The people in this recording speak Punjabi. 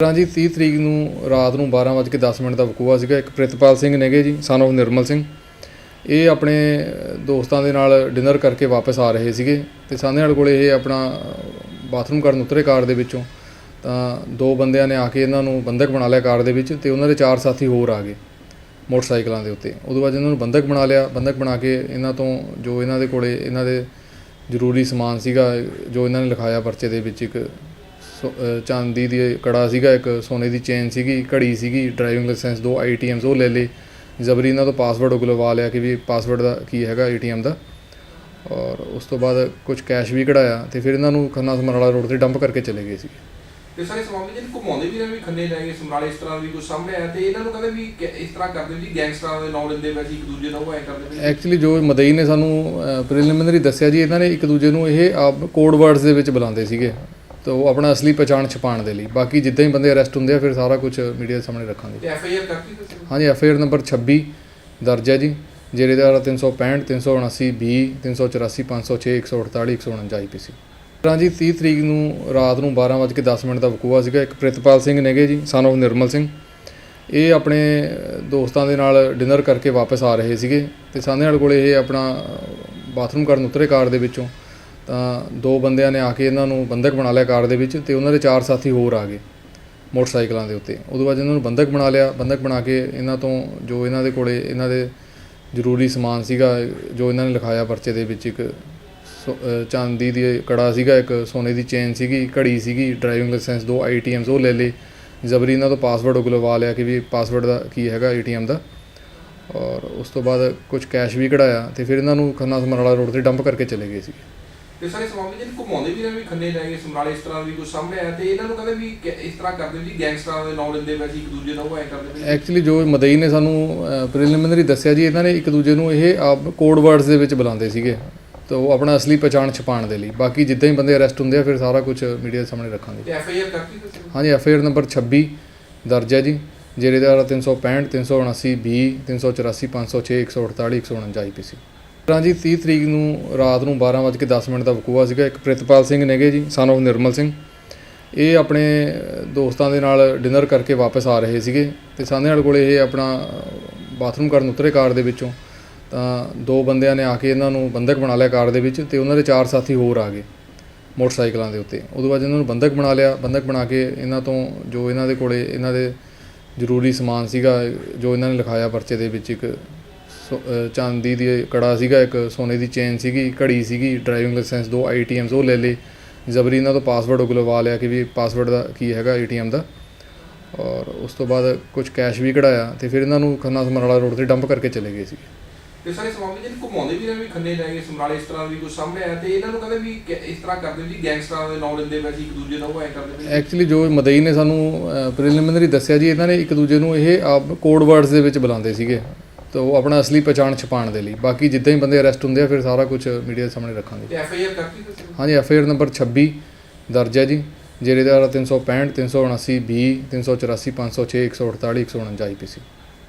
ਤਰ੍ਹਾਂ ਜੀ 30 ਤਰੀਕ ਨੂੰ ਰਾਤ ਨੂੰ 12:10 ਮਿੰਟ ਦਾ ਵਕੂਆ ਸੀਗਾ, ਇੱਕ ਪ੍ਰਿਤਪਾਲ ਸਿੰਘ ਨੇਗੇ ਜੀ ਸਨ of ਨਿਰਮਲ ਸਿੰਘ। ਇਹ ਆਪਣੇ ਦੋਸਤਾਂ ਦੇ ਨਾਲ ਡਿਨਰ ਕਰਕੇ ਵਾਪਸ ਆ ਰਹੇ ਸੀਗੇ ਤੇ ਸਾਹਮਣੇ ਕੋਲੇ ਇਹ ਆਪਣਾ ਬਾਥਰੂਮ ਕਰਨ ਉਤਰੇ ਕਾਰ ਦੇ ਵਿੱਚੋਂ। ਤਾਂ ਦੋ ਬੰਦਿਆਂ ਨੇ ਆ ਕੇ ਇਹਨਾਂ ਨੂੰ ਬੰਦਕ ਬਣਾ ਲਿਆ ਕਾਰ ਦੇ ਵਿੱਚ ਤੇ ਉਹਨਾਂ ਦੇ ਚਾਰ ਸਾਥੀ ਹੋਰ ਆ ਗਏ ਮੋਟਰਸਾਈਕਲਾਂ ਦੇ ਉੱਤੇ। ਉਦੋਂ ਬਾਅਦ ਇਹਨਾਂ ਨੂੰ ਬੰਦਕ ਬਣਾ ਲਿਆ ਬੰਦਕ ਬਣਾ ਕੇ ਇਹਨਾਂ ਤੋਂ ਜੋ ਇਹਨਾਂ ਦੇ ਕੋਲੇ ਇਹਨਾਂ ਦੇ ਜ਼ਰੂਰੀ ਸਮਾਨ ਸੀਗਾ, ਜੋ ਇਹਨਾਂ ਨੇ ਲਿਖਾਇਆ ਪਰਚੇ ਦੇ ਵਿੱਚ ਇੱਕ ਚਾਂਦੀ ਦੀ ਕੜਾ ਸੀਗਾ ਇੱਕ ਸੋਨੇ ਦੀ ਚੇਨ ਸੀਗੀ ਘੜੀ ਸੀਗੀ ਡਰਾਈਵਿੰਗ ਲਾਇਸੈਂਸ ਦੋ ਆਈਟੀਐਮਸ ਉਹ ਲੈ ਲਏ। ਜ਼ਬਰੀ ਇਹਨਾਂ ਤੋਂ ਪਾਸਵਰਡ ਉਗਲਵਾ ਲਿਆ ਕਿ ਵੀ ਪਾਸਵਰਡ ਦਾ ਕੀ ਹੈਗਾ ਏਟੀਐਮ ਦਾ। ਔਰ ਉਸ ਤੋਂ ਬਾਅਦ ਕੁਝ ਕੈਸ਼ ਵੀ ਕਢਾਇਆ ਤੇ ਫਿਰ ਇਹਨਾਂ ਨੂੰ ਖੰਨਾ ਸਮਰਾਲਾ ਰੋਡ ਤੇ ਡੰਪ ਕਰਕੇ ਚਲੇ ਗਏ ਸੀ ਤੇ ਸਾਰੇ ਸਵਾਮੀ ਜੀ ਨੂੰ ਘੁਮਾਉਂਦੇ ਵੀ ਨੇ ਵੀ ਖੰਨੇ ਲੈ ਗਏ ਸਮਰਾਲੇ ਇਸ ਤਰ੍ਹਾਂ ਵੀ ਕੁਝ ਸਾਹਮਣੇ ਆਇਆ ਤੇ ਇਹਨਾਂ ਨੂੰ ਕਹਿੰਦੇ ਵੀ ਇਸ ਤਰ੍ਹਾਂ ਕਰਦੇ ਵੀ ਗੈਂਗਸਟਰਾਂ ਦੇ ਨਾਂ ਲੈਂਦੇ ਵੈਸੇ ਇੱਕ ਦੂਜੇ ਦਾ ਉਹ ਐ ਕਰਦੇ ਵੀ ਐਕਚੁਅਲੀ ਜੋ ਮਦਈ ਨੇ ਸਾਨੂੰ ਪ੍ਰੀਲਿਮਿਨਰੀ ਦੱਸਿਆ ਜੀ ਇਹਨਾਂ ਨੇ ਇੱਕ ਦੂਜੇ ਨੂੰ ਇਹ ਆਪ ਕੋਡ ਵਰਡਸ ਦੇ ਵਿੱਚ ਬੁਲਾਉਂਦੇ ਸੀਗੇ। ਤਾਂ ਉਹ ਆਪਣਾ ਅਸਲੀ ਪਛਾਣ ਛੁਪਾਉਣ ਦੇ ਲਈ। ਬਾਕੀ ਜਿੱਦਾਂ ਹੀ ਬੰਦੇ ਅਰੈਸਟ ਹੁੰਦੇ ਆ ਫਿਰ ਸਾਰਾ ਕੁਝ ਮੀਡੀਆ ਦੇ ਸਾਹਮਣੇ ਰੱਖਾਂਗੇ। ਤੇ ਐਫ ਆਈ ਆਰ ਕਰਤੀ ਤੁਸੀਂ? ਹਾਂਜੀ ਐਫ ਆਈ ਆਰ ਨੰਬਰ 26 ਦਰਜ ਹੈ ਜੀ। ਜਿਹੜੇ ਦਾ 365 379 20 384 506 148 149 ਆਈਪੀਸੀ ਤਰ੍ਹਾਂ ਜੀ 30 ਤਰੀਕ ਨੂੰ ਰਾਤ ਨੂੰ 12:10 ਮਿੰਟ ਦਾ ਵਕੂਆ ਸੀਗਾ। ਇੱਕ ਪ੍ਰਿਤਪਾਲ ਸਿੰਘ ਨੇਗੇ ਜੀ son of ਨਿਰਮਲ ਸਿੰਘ। ਇਹ ਆਪਣੇ ਦੋਸਤਾਂ ਦੇ ਨਾਲ ਡਿਨਰ ਕਰਕੇ ਵਾਪਸ ਆ ਰਹੇ ਸੀਗੇ। ਤੇ ਸਾਹਮਣੇ ਕੋਲੇ ਇਹ ਆਪਣਾ ਬਾਥਰੂਮ ਕਰਨ ਉਤਰੇ ਕਾਰ ਦੇ ਵਿੱਚੋਂ। ਤਾਂ ਦੋ ਬੰਦਿਆਂ ਨੇ ਆ ਕੇ ਇਹਨਾਂ ਨੂੰ ਬੰਦਕ ਬਣਾ ਲਿਆ ਕਾਰ ਦੇ ਵਿੱਚ ਤੇ ਉਹਨਾਂ ਦੇ ਚਾਰ ਸਾਥੀ ਹੋਰ ਆ ਗਏ ਮੋਟਰਸਾਈਕਲਾਂ ਦੇ ਉੱਤੇ। ਉਦੋਂ ਬਾਅਦ ਇਹਨਾਂ ਨੂੰ ਬੰਦਕ ਬਣਾ ਲਿਆ। ਬੰਦਕ ਬਣਾ ਕੇ ਇਹਨਾਂ ਤੋਂ ਜੋ ਇਹਨਾਂ ਦੇ ਕੋਲੇ ਇਹਨਾਂ ਦੇ ਜ਼ਰੂਰੀ ਸਮਾਨ ਸੀਗਾ, ਜੋ ਇਹਨਾਂ ਨੇ ਲਿਖਾਇਆ ਪਰਚੇ ਦੇ ਵਿੱਚ ਇੱਕ ਸੋ- ਚਾਂਦੀ ਦੀ ਕੜਾ ਸੀਗਾ, ਇੱਕ ਸੋਨੇ ਦੀ ਚੇਨ ਸੀਗੀ, ਘੜੀ ਸੀਗੀ, ਡਰਾਈਵਿੰਗ ਲਾਇਸੈਂਸ, ਦੋ ਆਈਟੀਐਮਸ ਉਹ ਲੈ ਲਏ। ਜ਼ਬਰੀ ਇਹਨਾਂ ਤੋਂ ਪਾਸਵਰਡ ਉਗਲਵਾ ਲਿਆ ਕਿ ਵੀ ਪਾਸਵਰਡ ਦਾ ਕੀ ਹੈਗਾ ਏਟੀਐਮ ਦਾ। ਔਰ ਉਸ ਤੋਂ ਬਾਅਦ ਕੁਝ ਕੈਸ਼ ਵੀ ਕਢਾਇਆ ਤੇ ਫਿਰ ਇਹਨਾਂ ਨੂੰ ਖੰਨਾ ਸਮਰਾਲਾ ਰੋਡ ਤੇ ਡੰਪ ਕਰਕੇ ਚਲੇ ਗਏ ਸੀ ਤੇ ਸਾਰੇ ਸਵਾਮੀ ਜੀ ਨੂੰ ਘੁਮਾਉਂਦੇ ਵੀ ਨੇ ਵੀ ਖੰਨੇ ਲੈ ਗਏ ਸਮਰਾਲੇ ਇਸ ਤਰ੍ਹਾਂ ਵੀ ਕੁਝ ਸਾਹਮਣੇ ਆਇਆ ਤੇ ਇਹਨਾਂ ਨੂੰ ਕਹਿੰਦੇ ਵੀ ਕਿ ਇਸ ਤਰ੍ਹਾਂ ਕਰਦੇ ਵੀ ਗੈਂਗਸਟਰਾਂ ਦੇ ਨਾਂ ਲੈਂਦੇ ਵੈਸੇ ਇੱਕ ਦੂਜੇ ਦਾ ਉਹ ਐ ਕਰਦੇ ਐਕਚੁਅਲੀ ਜੋ ਮਦਈ ਨੇ ਸਾਨੂੰ ਪ੍ਰੀਲਿਮਿਨਰੀ ਦੱਸਿਆ ਜੀ ਇਹਨਾਂ ਨੇ ਇੱਕ ਦੂਜੇ ਨੂੰ ਇਹ ਆਪ ਕੋਡ ਵਰਡਸ ਦੇ ਵਿੱਚ ਬੁਲਾਉਂਦੇ ਸੀਗੇ। ਤਾਂ ਉਹ ਆਪਣਾ ਅਸਲੀ ਪਛਾਣ ਛੁਪਾਉਣ ਦੇ ਲਈ। ਬਾਕੀ ਜਿੱਦਾਂ ਹੀ ਬੰਦੇ ਅਰੈਸਟ ਹੁੰਦੇ ਆ ਫਿਰ ਸਾਰਾ ਕੁਝ ਮੀਡੀਆ ਦੇ ਸਾਹਮਣੇ ਰੱਖਾਂਗੇ। ਤੇ ਐਫ ਆਈ ਆਰ ਕਰਤੀ ਤੁਸੀਂ? ਹਾਂਜੀ ਐਫ ਆਈ ਆਰ ਨੰਬਰ 26 ਦਰਜ ਹੈ ਜੀ। ਦਾ 365 379 20 384 506 148 149 ਆਈਪੀਸੀ ਤਰ੍ਹਾਂ ਜੀ 30 ਤਰੀਕ ਨੂੰ ਰਾਤ ਨੂੰ 12:10 ਮਿੰਟ ਦਾ ਵਕੂਆ ਸੀਗਾ, ਇੱਕ ਪ੍ਰਿਤਪਾਲ ਸਿੰਘ ਨੇਗੇ ਜੀ ਸਨ of ਨਿਰਮਲ ਸਿੰਘ। ਇਹ ਆਪਣੇ ਦੋਸਤਾਂ ਦੇ ਨਾਲ ਡਿਨਰ ਕਰਕੇ ਵਾਪਸ ਆ ਰਹੇ ਸੀਗੇ ਤੇ ਸਾਹਮਣੇ ਕੋਲੇ ਇਹ ਆਪਣਾ ਬਾਥਰੂਮ ਕਰਨ ਉਤਰੇ ਕਾਰ ਦੇ ਵਿੱਚੋਂ। ਤਾਂ ਦੋ ਬੰਦਿਆਂ ਨੇ ਆ ਕੇ ਇਹਨਾਂ ਨੂੰ ਬੰਦਕ ਬਣਾ ਲਿਆ ਕਾਰ ਦੇ ਵਿੱਚ ਤੇ ਉਹਨਾਂ ਦੇ ਚਾਰ ਸਾਥੀ ਹੋਰ ਆ ਗਏ ਮੋਟਰਸਾਈਕਲਾਂ ਦੇ ਉੱਤੇ। ਉਦੋਂ ਬਾਅਦ ਇਹਨਾਂ ਨੂੰ ਬੰਦਕ ਬਣਾ ਲਿਆ ਬੰਦਕ ਬਣਾ ਕੇ ਇਹਨਾਂ ਤੋਂ ਜੋ ਇਹਨਾਂ ਦੇ ਕੋਲੇ ਇਹਨਾਂ ਦੇ ਜ਼ਰੂਰੀ ਸਮਾਨ ਸੀਗਾ, ਜੋ ਇਹਨਾਂ ਨੇ ਲਿਖਾਇਆ ਪਰਚੇ ਦੇ ਵਿੱਚ ਇੱਕ ਚਾਂਦੀ ਦੀ ਕੜਾ ਸੀਗਾ ਇੱਕ ਸੋਨੇ ਦੀ ਚੇਨ ਸੀਗੀ ਘੜੀ ਸੀਗੀ ਡਰਾਈਵਿੰਗ ਲਾਇਸੈਂਸ ਦੋ ਆਈਟੀਐਮਸ ਉਹ ਲੈ ਲਏ। ਜ਼ਬਰੀ ਇਹਨਾਂ ਤੋਂ ਪਾਸਵਰਡ ਉਗਲਵਾ ਲਿਆ ਕਿ ਵੀ ਪਾਸਵਰਡ ਦਾ ਕੀ ਹੈਗਾ ਏਟੀਐਮ ਦਾ। ਔਰ ਉਸ ਤੋਂ ਬਾਅਦ ਕੁਝ ਕੈਸ਼ ਵੀ ਕਢਾਇਆ ਤੇ ਫਿਰ ਇਹਨਾਂ ਨੂੰ ਖੰਨਾ ਸਮਰਾਲਾ ਰੋਡ ਤੇ ਡੰਪ ਕਰਕੇ ਚਲੇ ਗਏ ਸੀ ਤੇ ਸਾਰੇ ਸਵਾਮੀ ਜੀ ਨੂੰ ਘੁਮਾਉਂਦੇ ਵੀ ਨੇ ਵੀ ਖੰਨੇ ਲੈ ਗਏ ਸਮਰਾਲੇ ਇਸ ਤਰ੍ਹਾਂ ਵੀ ਕੁਝ ਸਾਹਮਣੇ ਆਇਆ ਤੇ ਇਹਨਾਂ ਨੂੰ ਕਹਿੰਦੇ ਵੀ ਇਸ ਤਰ੍ਹਾਂ ਕਰਦੇ ਵੀ ਗੈਂਗਸਟਰਾਂ ਦੇ ਨਾਂ ਲੈਂਦੇ ਵੈਸੇ ਇੱਕ ਦੂਜੇ ਦਾ ਉਹ ਐ ਕਰਦੇ ਵੀ। ਐਕਚੁਅਲੀ ਜੋ ਮਦਈ ਨੇ ਸਾਨੂੰ ਪ੍ਰੀਲਿਮਿਨਰੀ ਦੱਸਿਆ ਜੀ ਇਹਨਾਂ ਨੇ ਇੱਕ ਦੂਜੇ ਨੂੰ ਇਹ ਆਪ ਕੋਡ ਵਰਡਸ ਦੇ ਵਿੱਚ ਬੁਲਾਉਂਦੇ ਸੀਗੇ। ਤਾਂ ਉਹ ਆਪਣਾ ਅਸਲੀ ਪਛਾਣ ਛੁਪਾਉਣ ਦੇ ਲਈ। ਬਾਕੀ ਜਿੱਦਾਂ ਹੀ ਬੰਦੇ ਅਰੈਸਟ ਹੁੰਦੇ ਆ ਫਿਰ ਸਾਰਾ ਕੁਝ ਮੀਡੀਆ ਦੇ ਸਾਹਮਣੇ ਰੱਖਾਂਗੇ। ਤੇ ਐਫ ਆਈ ਆਰ ਕਰਤੀ ਤੁਸੀਂ? ਹਾਂਜੀ ਐਫ ਆਈ ਆਰ ਨੰਬਰ 26 ਦਰਜ ਹੈ ਜੀ। ਜਿਹੜੇ ਦਾ 365 379 20 384 506 148 149 ਆਈਪੀਸੀ